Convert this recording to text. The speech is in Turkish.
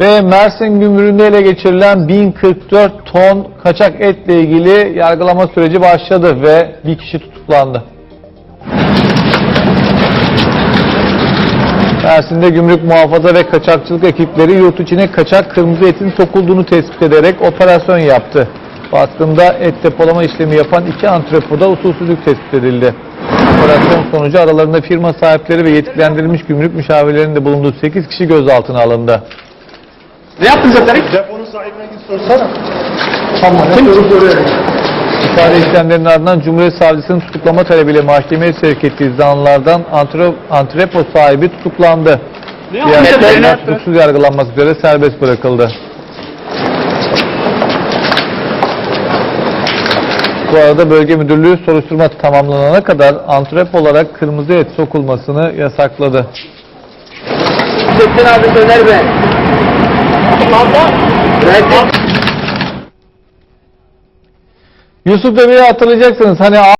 Ve Mersin gümrüğünde ele geçirilen 1044 ton kaçak etle ilgili yargılama süreci başladı ve bir kişi tutuklandı. Mersin'de gümrük muhafaza ve kaçakçılık ekipleri yurt içine kaçak kırmızı etin sokulduğunu tespit ederek operasyon yaptı. Baskında et depolama işlemi yapan iki antrepoda usulsüzlük tespit edildi. Operasyon sonucu aralarında firma sahipleri ve yetkilendirilmiş gümrük müşavirlerinin de bulunduğu 8 kişi gözaltına alındı. Ne yaptın Zaferik? Deponun sahibine git sorsana. Tamam. Kim? İfade işlemlerinin ardından Cumhuriyet Savcısının tutuklama talebiyle mahkemeye sevk ettiği zanlılardan antre, antrepo sahibi tutuklandı. Ne Diğer tutuksuz yargılanmak üzere serbest bırakıldı. Bu arada bölge müdürlüğü soruşturma tamamlanana kadar antrep olarak kırmızı et sokulmasını yasakladı. Çektin abi döner be. Yusuf Demir'i hatırlayacaksınız. Hani